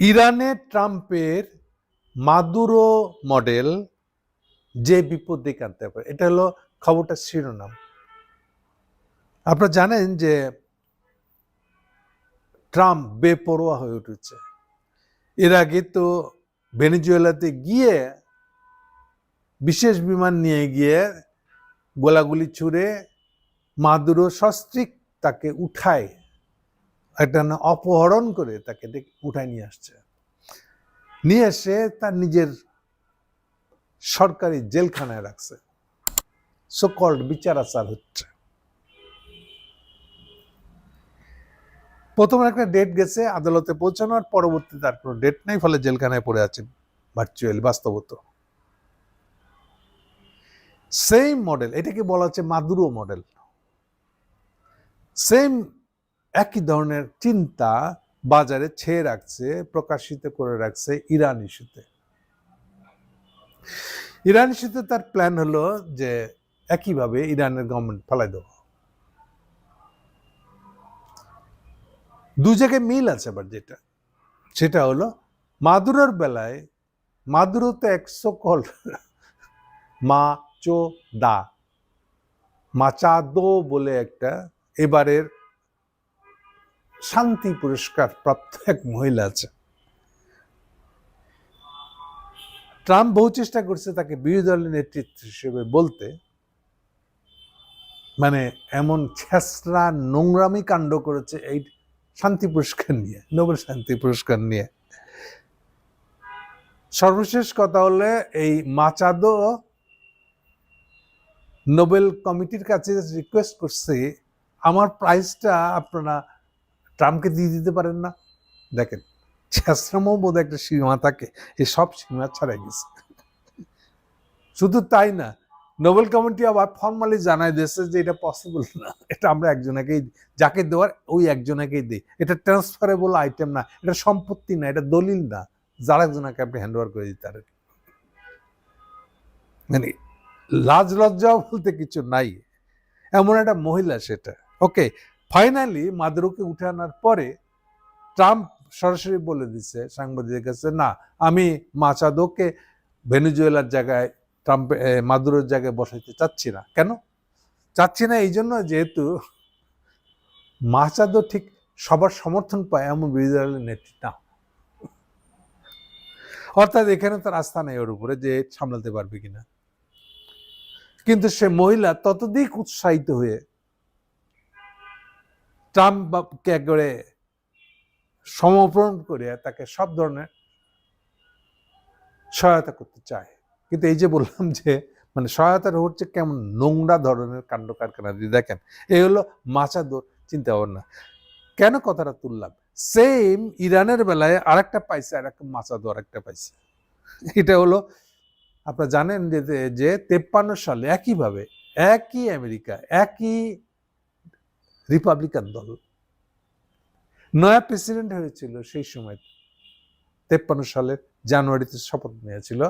ইরানে ট্রাম্পের Maduro model যে বিপদ ডেকে আনতে পারে, এটা হলো খবরটা শিরোনাম। আপনারা জানেন যে ট্রাম্প বেপরোয়া হয়ে উঠেছে। এর আগে তো ভেনেজুয়েলাতে গিয়ে বিশেষ বিমান নিয়ে গিয়ে গোলাগুলি ছুড়ে মাদুরো সস্ত্রিক তাকে উঠায়। একটা অপহরণ করে তাকে উঠায় নিয়ে আসছে। নিয়ে এসে তার নিজের সরকারি জেলখানায় রাখছে। সকল্ড বিচার আচার হচ্ছে। প্রথমে একটা ডেট গেছে আদালতে পৌঁছানোর, পরবর্তী তার কোনো ডেট নেই, ফলে জেলখানায় পড়ে আছে ভার্চুয়াল বাস্তবত। সেম মডেল এটাকে বলা হচ্ছে মাদুরো মডেল সেম একই ধরনের চিন্তা বাজারে ছেয়ে রাখছে, প্রকাশিত করে রাখছে ইরান ইস্যুতে। ইরান ইস্যুতে তার প্ল্যান হলো যে একইভাবে ইরানের গভর্নমেন্ট ফেলাই দেবো। দু জায়গায় মিল আছে আবার যেটা। সেটা হলো মাদুরোর বেলায় মাদুরো তো একশো কল মা চো দা মাচাদো বলে একটা এবারের শান্তি পুরস্কার প্রাপ্ত এক মহিলা আছে। ট্রাম্প বহু চেষ্টা করছে তাকে বিরোধী দলের নেতৃত্ব হিসেবে বলতে। মানে এমন ছেসরা নোংরামি কাণ্ড করেছে এই শান্তি পুরস্কার নিয়ে, নোবেল শান্তি পুরস্কার নিয়ে। সর্বশেষ কথা হলে এই মাচাদো নোবেল কমিটির কাছে রিকোয়েস্ট করছে, আমার প্রাইজটা আপনারা ট্রাম্পকে দিয়ে দিতে পারেন না। দেখেন ছেসরামও বোধ একটা সীমা থাকে এই সব সীমা ছাড়াই গেছে। শুধু তাই না, নোবেল কমিটি আবার ফর্মালি জানাই দিয়েছে যে এটা পসিবল না। এটা আমরা একজনেকেই, যাকে দেওয়ার ওই একজনেকেই দিই। এটা ট্রান্সফারেবল আইটেম না, এটা সম্পত্তি না, এটা দলিল না। যার একজনকে আপনি হ্যান্ড ওভার করে দিতে পারেন। মানে লাজ লজ্জাও বলতে কিছু নাই। এমন একটা মহিলা সেটা। ওকে ফাইনালি মাদুরোকে উঠে আনার পরে ট্রাম্প সরাসরি বলে দিচ্ছে সাংবাদিকের কাছে, না, আমি মাচাদোকে ভেনেজুয়েলার জায়গায় ট্রাম্প মাদুরোর জায়গায় বসাইতে চাচ্ছি না। কেন? চাচ্ছি না এই জন্য যেহেতু মাচাদো ঠিক সবার সমর্থন পায় এমন বিরোধী নেত্রী না। অর্থাৎ এখানে তার আস্থা নেই ওর উপরে যে সামলাতে পারবে কিনা। কিন্তু সে মহিলা ততদিক উৎসাহিত হয়ে ট্রাম্পকে একবারে সমর্পণ করে তাকে সব ধরনের সহায়তা করতে চায়। কিন্তু এই যে বললাম যে মানে সহায়তাটা হচ্ছে কেমন নোংরা ধরনের কাণ্ড কারখানা। দিয়ে দেখেন, এই হলো মাচাদোর চিন্তা ভাবনা কেন কথাটা তুললাম? সেম ইরানের বেলায় আরেকটা পাইছে আর একটা মাচাদো আরেকটা পাইছে। এটা হলো, আপনারা জানেন যে যে, তেপ্পান্ন সালে একইভাবে, একই আমেরিকা, একই রিপাবলিকান দল। নয়া প্রেসিডেন্ট হয়েছিল সেই সময়, তেপ্পান্ন সালের জানুয়ারিতে শপথ নিয়েছিল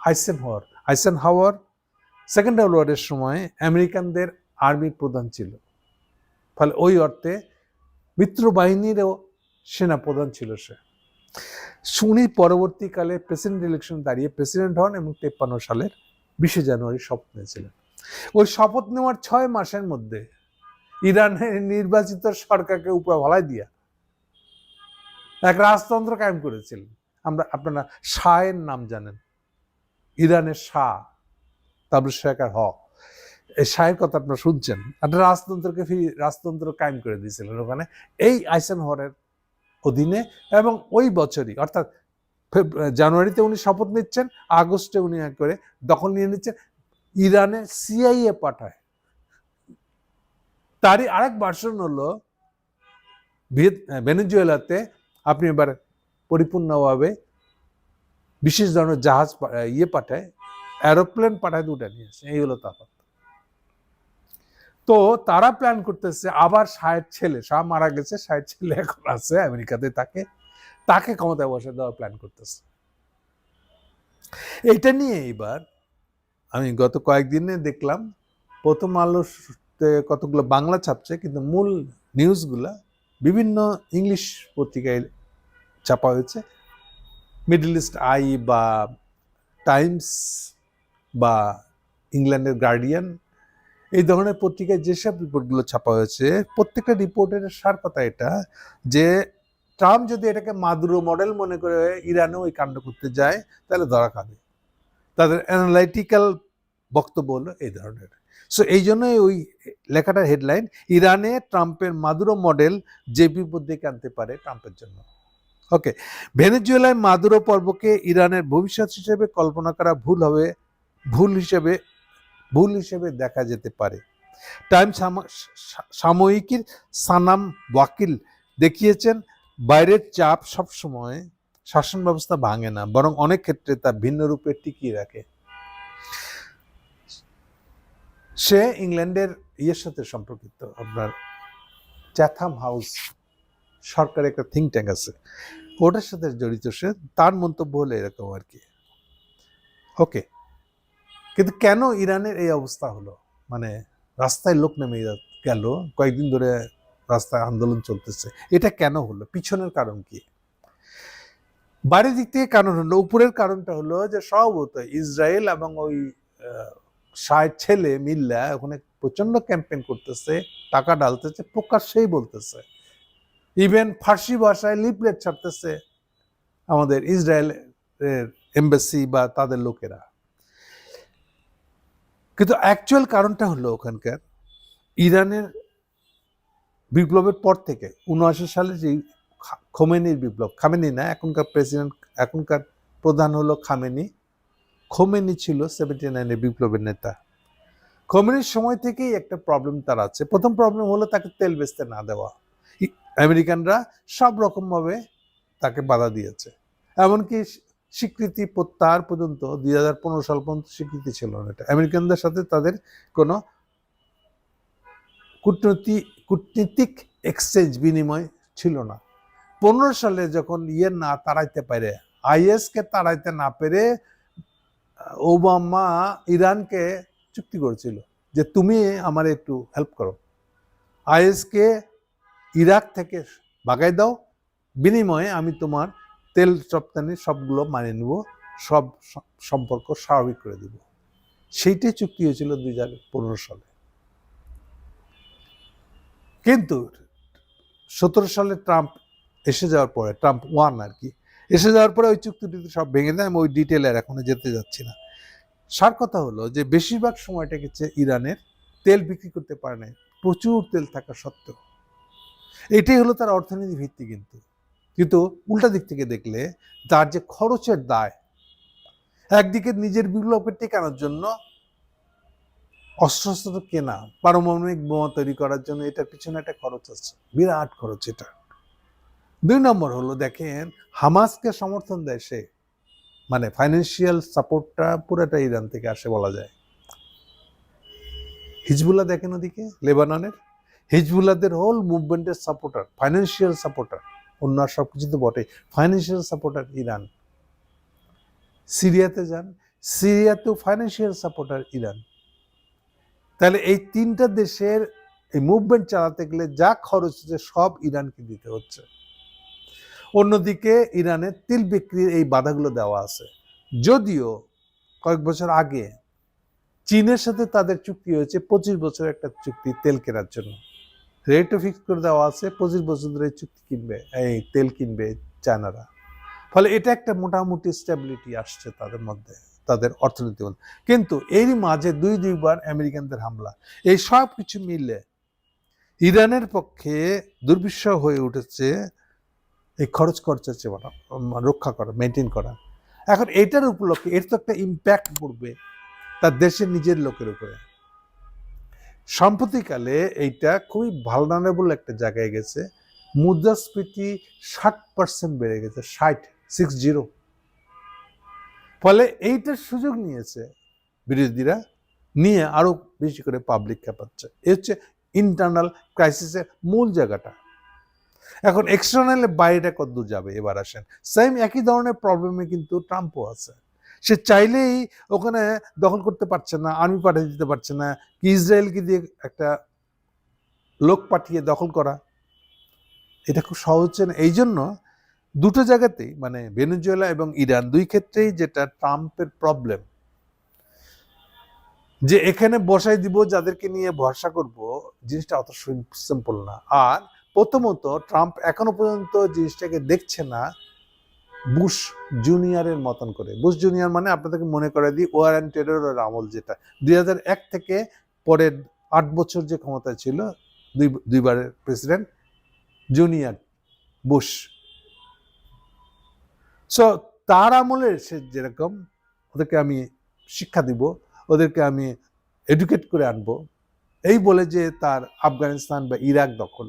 আইসেন হাওয়ার আইসেন হাওয়ার সেকেন্ড ওয়ার্ল্ড ওয়ারের সময় আমেরিকানদের আর্মির প্রধান ছিল। ফলে ওই অর্থে মিত্র বাহিনীরও সেনা প্রধান ছিল সে। উনি পরবর্তীকালে প্রেসিডেন্ট ইলেকশন দাঁড়িয়ে প্রেসিডেন্ট হন এবং তেপ্পান্ন সালের বিশে জানুয়ারি শপথ নিয়েছিলেন। ওই শপথ নেওয়ার ছয় মাসের মধ্যে ইরানের নির্বাচিত সরকারকে উপরে ভালাই দিয়া এক রাজতন্ত্র কায়েম করেছিলেন আমরা আপনারা শাহের নাম জানেন। ইরানের শাহ তাবর শেখার হ এই শাহের কথা আপনারা শুনছেন। একটা রাজতন্ত্রকে ফির রাজতন্ত্র কায়েম করে দিয়েছিলেন ওখানে। এই আইসেন হরের অধীনে এবং ওই বছরই, অর্থাৎ জানুয়ারিতে উনি শপথ নিচ্ছেন, আগস্টে উনি করে দখল নিয়ে নিচ্ছেন। ইরানে সিআইএ পাঠায়। তারই আরেক ভার্সন হলো ভেনেজুয়েলাতে আপনি এবার পরিপূর্ণভাবে বিশেষ ধরনের জাহাজ ইয়ে পাঠায় অ্যারোপ্লেন পাঠায় দুটা নিয়ে আসে, এই হলো তফাৎ। তো তারা প্ল্যান করতেছে আবার শাহের ছেলে, শাহ মারা গেছে, শাহের ছেলে এখন আছে, আমেরিকাতে তাকে তাকে ক্ষমতায় বসে দেওয়ার প্ল্যান করতেছে। এইটা নিয়ে এবার আমি গত কয়েকদিনে দেখলাম, প্রথম আলোতে কতগুলো বাংলা ছাপছে, কিন্তু মূল নিউজগুলা বিভিন্ন ইংলিশ পত্রিকায় ছাপা হয়েছে। মিডল ইস্ট আই বা টাইমস বা ইংল্যান্ডের গার্ডিয়ান এই ধরনের পত্রিকায় যেসব রিপোর্টগুলো ছাপা হয়েছে, প্রত্যেকটা রিপোর্টের সার কথা এটা যে ট্রাম্প যদি এটাকে মাদুরো মডেল মনে করে ইরানেও ওই কাণ্ড করতে যায়, তাহলে ধরা খাবে। তাদের অ্যানালাইটিক্যাল বক্তব্য হলো এই ধরনের। সো এই জন্যই ওই লেখাটার হেডলাইন ইরানে ট্রাম্পের মাদুরো মডেল যে বিপদ আনতে পারে ট্রাম্পের জন্য। ওকে ভেনেজুয়েলায় মাদুরো পর্বকে ইরানের ভবিষ্যৎ হিসেবে কল্পনা করা ভুল হবে, ভুল হিসেবে ভুল হিসেবে দেখা যেতে পারে। টাইম সাময়িকীর সানাম ওয়াকিল দেখিয়েছেন, বাইরের চাপ সবসময় শাসন ব্যবস্থা ভাঙে না, বরং অনেক ক্ষেত্রে তা ভিন্ন রূপে টিকিয়ে রাখে। সে ইংল্যান্ডের ইয়ের সাথে সম্পর্কিত আপনার চ্যাথাম হাউস সরকারের একটা থিঙ্ক ট্যাঙ্ক আছে। ওটার সাথে জড়িত সে, তার মন্তব্য হলো এরকম আর কি। ওকে কিন্তু কেন ইরানের এই অবস্থা হলো? মানে রাস্তায় লোক নেমে গেল, কয়েকদিন ধরে রাস্তায় আন্দোলন চলতেছে। এটা কেন হলো? পিছনের কারণ কি? বাইরের দিক থেকে কারণ হলো, উপরের কারণটা হলো যে সম্ভবত ইসরায়েল এবং ওই ষাট ছেলে মিল্লা ওখানে প্রচণ্ড ক্যাম্পেইন করতেছে, টাকা ডালতেছে প্রকাশ্যেই বলতেছে। ইভেন ফার্সি ভাষায় লিপলেট ছাড়তেছে আমাদের ইসরায়েলের এম্বাসি বা তাদের লোকেরা। কিন্তু অ্যাকচুয়াল কারণটা হলো ওখানকার ইরানের বিপ্লবের পর থেকে, উনআশি সালে যে খোমেনির বিপ্লব, খামেনি না, এখনকার প্রেসিডেন্ট এখনকার প্রধান হলো খামেনি। খোমেনি ছিল সেভেন্টি নাইনের বিপ্লবের নেতা। খোমেনির সময় থেকেই একটা প্রবলেম তার আছে। প্রথম প্রবলেম হলো তাকে তেল বেচতে না দেওয়া। আমেরিকানরা সব রকমভাবে তাকে বাধা দিয়েছে। এমনকি স্বীকৃতি প্রত্যাহার পর্যন্ত দুই হাজার পনেরো সাল পর্যন্ত স্বীকৃতি ছিল না এটা। আমেরিকানদের সাথে তাদের কোনো কূটনৈতিক কূটনীতিক এক্সচেঞ্জ বিনিময় ছিল না। পনেরো সালে যখন ইয়ে না তাড়াইতে পারে আইএসকে তাড়াইতে না পেরে ওবামা ইরানকে চুক্তি করেছিল যে তুমি আমার একটু হেল্প করো। আইএসকে ইরাক থেকে বাগাই দাও, বিনিময়ে আমি তোমার তেল রপ্তানি সবগুলো মানে নেব, সব সম্পর্ক স্বাভাবিক করে দিব। সেইটাই চুক্তি হয়েছিল দুই হাজার পনেরো সালে। কিন্তু সতেরো সালে ট্রাম্প এসে যাওয়ার পরে, ট্রাম্প ওয়ান আর কি এসে যাওয়ার পরে ওই চুক্তিটি সব ভেঙে দেয়, আমি ওই ডিটেলে আর এখনও যেতে যাচ্ছি না। সার কথা হলো যে, বেশিরভাগ সময়টা গেছে ইরানের, তেল বিক্রি করতে পারে নাই, প্রচুর তেল থাকা সত্ত্বেও। এটাই হলো তার অর্থনীতি ভিত্তি কিন্তু। কিন্তু উল্টা দিক থেকে দেখলে, তার যে খরচের দায়, একদিকে নিজের বিপ্লবকে টেকানোর জন্য, অস্ত্রশস্ত্র কেনা, পারমাণবিক বোমা তৈরি করার জন্য এটার পিছনে একটা খরচ আছে, বিরাট খরচ এটা। দুই নম্বর হলো দেখেন, হামাসকে সমর্থন দেয় সে। মানে ফাইন্যান্সিয়াল সাপোর্টটা পুরোটা ইরান থেকে আসে বলা যায়। হিজবুল্লাহ দেখেন ওদিকে, লেবাননের। হিজবুল্লাহদের হোল মুভমেন্টের সাপোর্টার ফাইন্যান্সিয়াল সাপোর্টার অন্য সব কিছু তো বটে ফাইন্যান্সিয়াল সাপোর্টার ইরান। সিরিয়াতে যান, সিরিয়াতেও ফাইন্যান্সিয়াল সাপোর্টার ইরান। তাহলে এই তিনটা দেশের এই মুভমেন্ট চালাতে গেলে যা খরচ হচ্ছে সব ইরানকে দিতে হচ্ছে। অন্যদিকে ইরানের তিল বিক্রির এই বাধাগুলো দেওয়া আছে। যদিও কয়েক বছর আগে চীনের সাথে তাদের চুক্তি হয়েছে, পঁচিশ বছর একটা চুক্তি তেল কেনার জন্য। রেটও ফিক্স করে দেওয়া আছে, পঁচিশ বছর ধরে চুক্তি কিনবে, এই তেল কিনবে চায়নারা। ফলে এটা একটা মোটামুটি স্টেবিলিটি আসছে তাদের মধ্যে, তাদের অর্থনীতি মধ্যে কিন্তু এরই মাঝে দুই দুইবার আমেরিকানদের হামলা, এই সব কিছু মিলে ইরানের পক্ষে দুর্বিষহ হয়ে উঠেছে এই খরচ খরচা চেয়ে রক্ষা করা মেনটেন করা। এখন এটার উপলক্ষে, এর তো একটা ইম্প্যাক্ট পড়বে তার দেশের নিজের লোকের উপরে। সাম্প্রতিককালে এইটা খুবই ভালনারেবল একটা জায়গায় গেছে। মুদ্রাস্ফীতি ষাট পার্সেন্ট বেড়ে গেছে, ষাট সিক্স জিরো ফলে এইটার সুযোগ নিয়েছে বিরোধীরা, নিয়ে আরও বেশি করে পাবলিক খেপাচ্ছে এ হচ্ছে ইন্টারনাল ক্রাইসিসের মূল জায়গাটা। এখন এক্সটার্নালে বাইরেটা কতদূর যাবে? এবার আসেন। সেম একই ধরনের প্রবলেমে কিন্তু ট্রাম্পও আছে। সে চাইলেই ওখানে দখল করতে পারছে না আর্মি পাঠিয়ে দিতে পারছে না, কি ইসরায়েলকে দিয়ে একটা লোক পাঠিয়ে দখল করা। এটা খুব সহজ হচ্ছে না এই জন্য দুটো জায়গাতেই মানে ভেনেজুয়েলা এবং ইরান দুই ক্ষেত্রেই যেটা ট্রাম্পের প্রবলেম যে এখানে বসাই দিব, যাদেরকে নিয়ে ভরসা করব, জিনিসটা অত সিম্পল না। আর প্রথমত ট্রাম্প এখনও পর্যন্ত জিনিসটাকে দেখছে না বুশ জুনিয়রের মতন করে। বুশ জুনিয়র মানে আপনাদেরকে মনে করে দিই, ওয়ার অ্যান্ড আমল যেটা। দুই এক থেকে পরের আট বছর যে ক্ষমতায় ছিল, দুই, দুইবারের প্রেসিডেন্ট, জুনিয়র বুশ। সো তার আমলের সে যেরকম, ওদেরকে আমি শিক্ষা দিব, ওদেরকে আমি এডুকেট করে আনব। এই বলে যে তার আফগানিস্তান বা ইরাক দখল।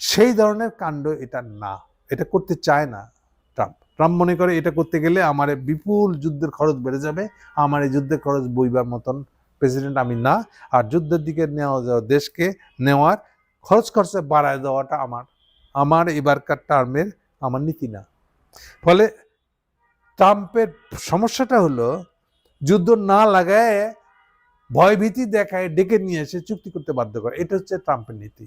সেই ধরনের কাণ্ড এটা না। এটা করতে চায় না ট্রাম্প। ট্রাম্প মনে করে এটা করতে গেলে আমার বিপুল যুদ্ধের খরচ বেড়ে যাবে, আমার এই যুদ্ধের খরচ বইবার মতন প্রেসিডেন্ট আমি না। আর যুদ্ধের দিকে নেওয়া যাওয়া, দেশকে নেওয়ার খরচ খরচে বাড়ায় দেওয়াটা আমার আমার এবারকার টার্মের আমার নীতি না। ফলে ট্রাম্পের সমস্যাটা হলো, যুদ্ধ না লাগায় ভয়ভীতি দেখায় ডেকে নিয়ে এসে চুক্তি করতে বাধ্য করে। এটা হচ্ছে ট্রাম্পের নীতি।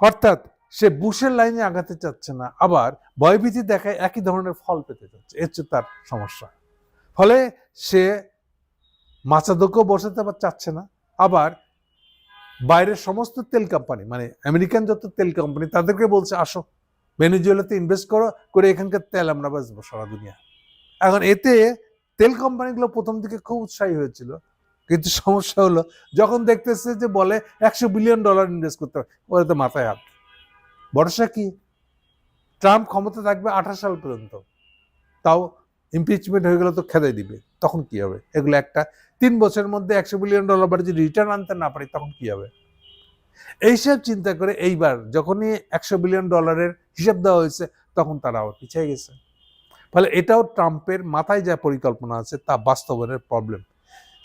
অর্থাৎ সে বুশের লাইনে আগাতে চাচ্ছে না, আবার ভয়ভীতি দেখায় একই ধরনের ফল পেতে চাচ্ছে। এর তার সমস্যা। ফলে সে মাচাদকেও বসাতে আবার চাচ্ছে না, আবার বাইরের সমস্ত তেল কোম্পানি মানে আমেরিকান যত তেল কোম্পানি তাদেরকে বলছে, আসো, ভেনেজুয়েলাতে ইনভেস্ট করো, করে এখানকার তেল আমরা বাঁচবো সারা দুনিয়া। এখন এতে তেল কোম্পানিগুলো প্রথম দিকে খুব উৎসাহী হয়েছিল কিন্তু সমস্যা হলো, যখন দেখতেছে যে বলে একশো বিলিয়ন ডলার ইনভেস্ট করতে হবে, ওরা তো মাথায় হাত। ভরসা কি? ট্রাম্প ক্ষমতা থাকবে আঠাশ সাল পর্যন্ত। তাও ইমপিচমেন্ট হয়ে গেলে তো খেদাই দিবে, তখন কি হবে? এগুলো একটা, তিন বছরের মধ্যে একশো বিলিয়ন ডলার বাড়ি যদি রিটার্ন আনতে না পারি, তখন কি হবে? এইসব চিন্তা করে এইবার যখনই একশো বিলিয়ন ডলারের হিসাব দেওয়া হয়েছে, তখন তারা আবার পিছিয়ে গেছে। ফলে এটাও ট্রাম্পের মাথায় যা পরিকল্পনা আছে, তা বাস্তবায়নের প্রবলেম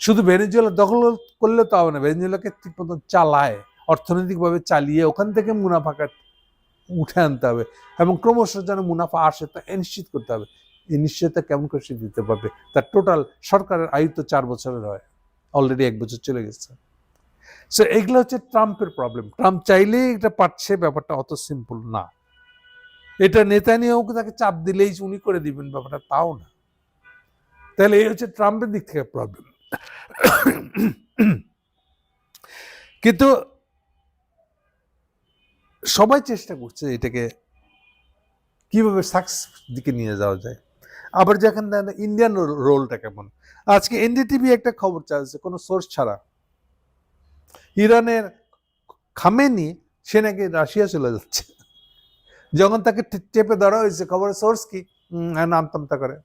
শুধু ভেনেজুয়েলা দখল করলে তো হবে না, ভেনেজুয়েলাকে ঠিক মতন চালায়, অর্থনৈতিকভাবে চালিয়ে ওখান থেকে মুনাফাটা উঠে আনতে হবে এবং ক্রমশ যেন মুনাফা আসে তা নিশ্চিত করতে হবে। এই নিশ্চয়তা কেমন করে সে দিতে পারবে? তার টোটাল সরকারের আয়ু তো চার বছরের হয় অলরেডি এক বছর চলে গেছে। সো এগুলো হচ্ছে ট্রাম্পের প্রবলেম ট্রাম্প চাইলেই এটা পারছে, ব্যাপারটা অত সিম্পল না। এটা নেতা নিয়েও তাকে চাপ দিলেই উনি করে দিবেন, ব্যাপারটা তাও না। তাহলে এই হচ্ছে ট্রাম্পের দিক থেকে প্রবলেম কিন্তু সবাই চেষ্টা করছে এটাকে কীভাবে সাকসেস দিকে নিয়ে যাওয়া যায়। আবার যেখানে ইন্ডিয়ান রোলটা কেমন? আজকে এনডিটিভি একটা খবর চাইছে কোনো সোর্স ছাড়া। ইরানের খামেনি সে নাকি রাশিয়া চলে যাচ্ছে। যখন তাকে চেপে ধরা হয়েছে খবরের সোর্স কি? হ্যাঁ, নাম তামতা করে।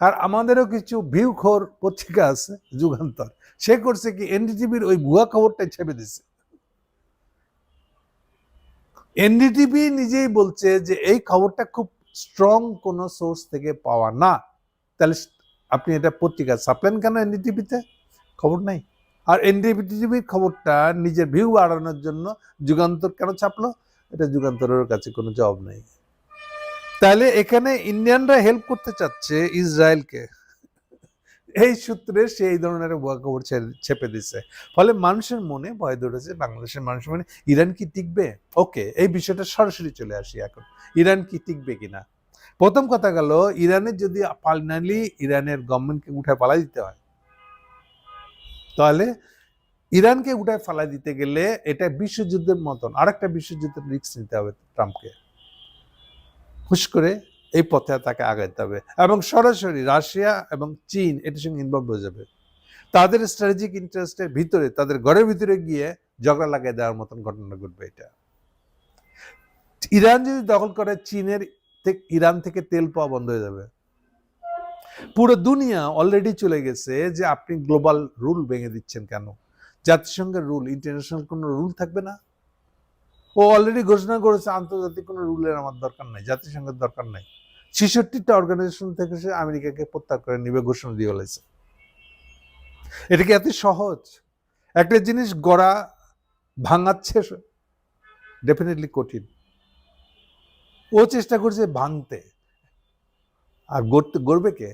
আর আমাদেরও কিছু ভিউ খোর পত্রিকা আছে, যুগান্তর। সে করছে কি, এনডিটিভির ওই ভুয়া খবরটাই ছেপে দিছে। এনডিটিভি নিজেই বলছে যে এই খবরটা খুব স্ট্রং কোনো সোর্স থেকে পাওয়া না। তাহলে আপনি এটা পত্রিকা ছাপলেন কেন এনডিটিভিতে? খবর নাই। আর এনডিটিভির খবরটা নিজের ভিউ বাড়ানোর জন্য যুগান্তর কেন ছাপলো? এটা যুগান্তরের কাছে কোনো জবাব নেই। তাহলে এখানে ইন্ডিয়ানরা হেল্প করতে চাচ্ছে ইসরায়েলকে। এই সূত্রে সে এই ধরনের খবর ছেপে দিছে। ফলে মানুষের মনে ভয় ধরেছে, বাংলাদেশের মানুষের মনে, ইরান কি টিকবে? ওকে এই বিষয়টা সরাসরি চলে আসি এখন। ইরান কি টিকবে কিনা? প্রথম কথা গেল ইরানের যদি ফাইনালি ইরানের গভর্নমেন্টকে উঠে পালাই দিতে হয়, তাহলে ইরানকে উঠায় ফালাই দিতে গেলে এটা বিশ্বযুদ্ধের মতন। আরেকটা বিশ্বযুদ্ধের রিস্ক নিতে হবে ট্রাম্পকে। হুশ করে এই পথে তাকে আগাইতে হবে। এবং সরাসরি রাশিয়া এবং চীন এটার সঙ্গে ইনভলভ হয়ে যাবে। তাদের স্ট্র্যাটেজিক ইন্টারেস্টের ভিতরে, তাদের ঘরের ভিতরে গিয়ে ঝগড়া লাগিয়ে দেওয়ার মতন ঘটনা ঘটবে এটা। ইরান যদি দখল করে, চীনের ইরান থেকে তেল পাওয়া বন্ধ হয়ে যাবে। পুরো দুনিয়া অলরেডি চলে গেছে যে আপনি গ্লোবাল রুল ভেঙে দিচ্ছেন কেন? জাতিসংঘের রুল ইন্টারন্যাশনাল কোনো রুল থাকবে না? ও অলরেডি ঘোষণা করেছে আন্তর্জাতিক কোনো রুলের আমার দরকার নাই, জাতিসংঘের দরকার নাই। ছেষট্টিটা অর্গানাইজেশন থেকে সে আমেরিকাকে প্রত্যাহার করে নিবে, ঘোষণা দিয়ে বলেছে। এটা কি এত সহজ? একটা জিনিস গড়া ভাঙাচ্ছে ডেফিনেটলি কঠিন। ও চেষ্টা করছে ভাঙতে। আর গড়তে, গড়বে কে?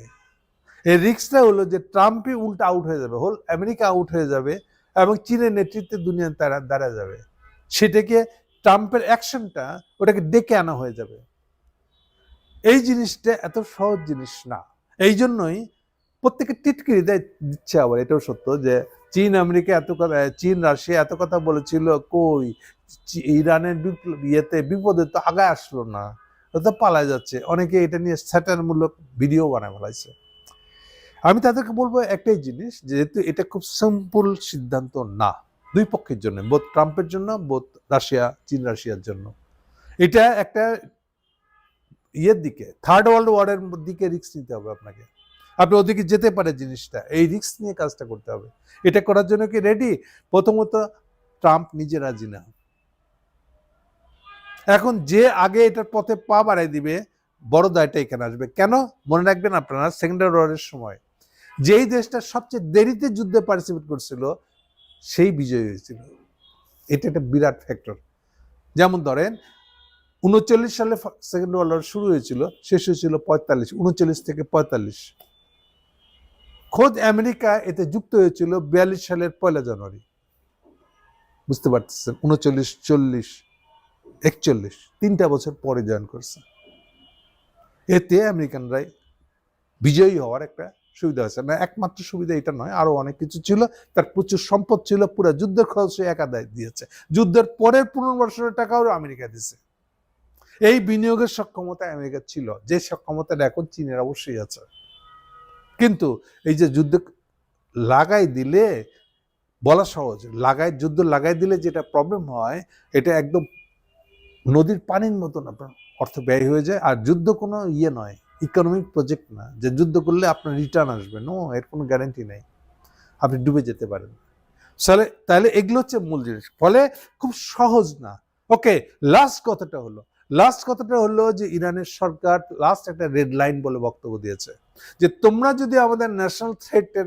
এই রিক্সটা হলো যে ট্রাম্পই উল্টা আউট হয়ে যাবে হোল আমেরিকা আউট হয়ে যাবে এবং চীনের নেতৃত্বে দুনিয়া তারা দাঁড়া যাবে। সেটাকে ট্রাম্পের অ্যাকশনটা ওটাকে ডেকে আনা হয়ে যাবে। এই জিনিসটা এত সহজ জিনিস না। এই জন্যই প্রত্যেকে টিটকিরি দেয়, দিচ্ছে আবার, এটাও সত্য যে চীন, আমেরিকা এত কথা, চীন, রাশিয়া এত কথা বলেছিল, কই? ইরানের ইয়েতে বিপদে তো আগায় আসলো না তো পালায় যাচ্ছে। অনেকে এটা নিয়ে স্যাটারমূলক ভিডিও বানায় ফেলাইছে। আমি তাদেরকে বলব একটাই জিনিস, যেহেতু এটা খুব সিম্পল সিদ্ধান্ত না। দুই পক্ষের জন্য বোধ ট্রাম্পের জন্য বোধ রাশিয়া চীন রাশিয়ার জন্য। এটা একটা ইয়ের দিকে থার্ড ওয়ার্ল্ড ওয়ারের দিকে রিস্ক নিতে হবে আপনাকে। আপনি ওদিকে যেতে পারে জিনিসটা, এই রিস্ক নিয়ে কাজটা করতে হবে। এটা করার জন্য কি রেডি প্রথমত ট্রাম্প নিজে রাজি না। এখন যে আগে এটার পথে পা বাড়াই দিবে, বড় দায়টা এখানে আসবে। কেন? মনে রাখবেন আপনারা সেকেন্ড ওয়ারের সময়। যেই দেশটা সবচেয়ে দেরিতে যুদ্ধে পার্টিসিপেট করছিল সেই বিজয় হয়েছিল। এটা একটা বিরাট ফ্যাক্টর যেমন ধরেন, উনচল্লিশ সালে সেকেন্ড ওয়ার্ল্ড ওয়ার শুরু হয়েছিল, শেষ হয়েছিল পঁয়তাল্লিশ, উনচল্লিশ থেকে পঁয়তাল্লিশ। খোদ আমেরিকা এতে যুক্ত হয়েছিল বিয়াল্লিশ সালের পয়লা জানুয়ারি। বুঝতে পারতেছেন? উনচল্লিশ, চল্লিশ, একচল্লিশ, তিনটা বছর পরে জয়েন করছে। এতে আমেরিকানরাই বিজয়ী হওয়ার একটা সুবিধা হয়েছে। না, একমাত্র সুবিধা এটা নয়, আরও অনেক কিছু ছিল। তার প্রচুর সম্পদ ছিল, পুরো যুদ্ধের খরচ একা দায় দিয়েছে। যুদ্ধের পরের পুনর্বাসনের টাকাও আমেরিকা দিছে এই বিনিয়োগের সক্ষমতা আমেরিকা ছিল, যে সক্ষমতাটা এখন চীনের অবশ্যই আছে। কিন্তু এই যে যুদ্ধ লাগাই দিলে, বলা সহজ, লাগাই, যুদ্ধ লাগাই দিলে যেটা প্রবলেম হয়, এটা একদম নদীর পানির মতন আপনার অর্থ ব্যয় হয়ে যায়, আর যুদ্ধ কোনো ইয়ে নয়। ইকোনমিক প্রজেক্ট না, যে যুদ্ধ করলে আপনার রিটার্ন আসবে নো এর কোনো গ্যারান্টি নেই। আপনি ডুবে যেতে পারেন। তাহলে তাহলে এগুলো হচ্ছে মূল জিনিস। ফলে খুব সহজ না। ওকে লাস্ট কথাটা হলো লাস্ট কথাটা হলো যে ইরানের সরকার লাস্ট একটা রেড লাইন বলে বক্তব্য দিয়েছে, যে তোমরা যদি আমাদের ন্যাশনাল থ্রেটের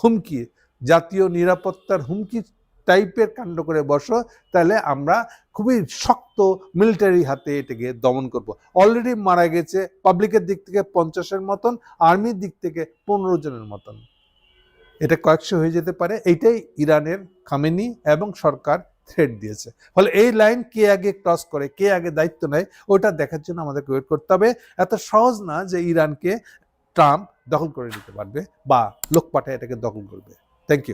হুমকি, জাতীয় নিরাপত্তার হুমকি টাইপের কাণ্ড করে বসো, তাহলে আমরা খুবই শক্ত মিলিটারি হাতে এটাকে দমন করব। অলরেডি মারা গেছে পাবলিকের দিক থেকে পঞ্চাশের মতন আর্মির দিক থেকে পনেরো জনের মতন। এটা কয়েকশো হয়ে যেতে পারে। এইটাই ইরানের খামেনি এবং সরকার থ্রেড দিয়েছে। ফলে এই লাইন কে আগে ক্রস করে, কে আগে দায়িত্ব নেয়, ওটা দেখার জন্য আমাদেরকে ওয়েট করতে হবে। এত সহজ না যে ইরানকে ট্রাম্প দখল করে নিতে পারবে বা লোক পাঠায় এটাকে দখল করবে। Thank you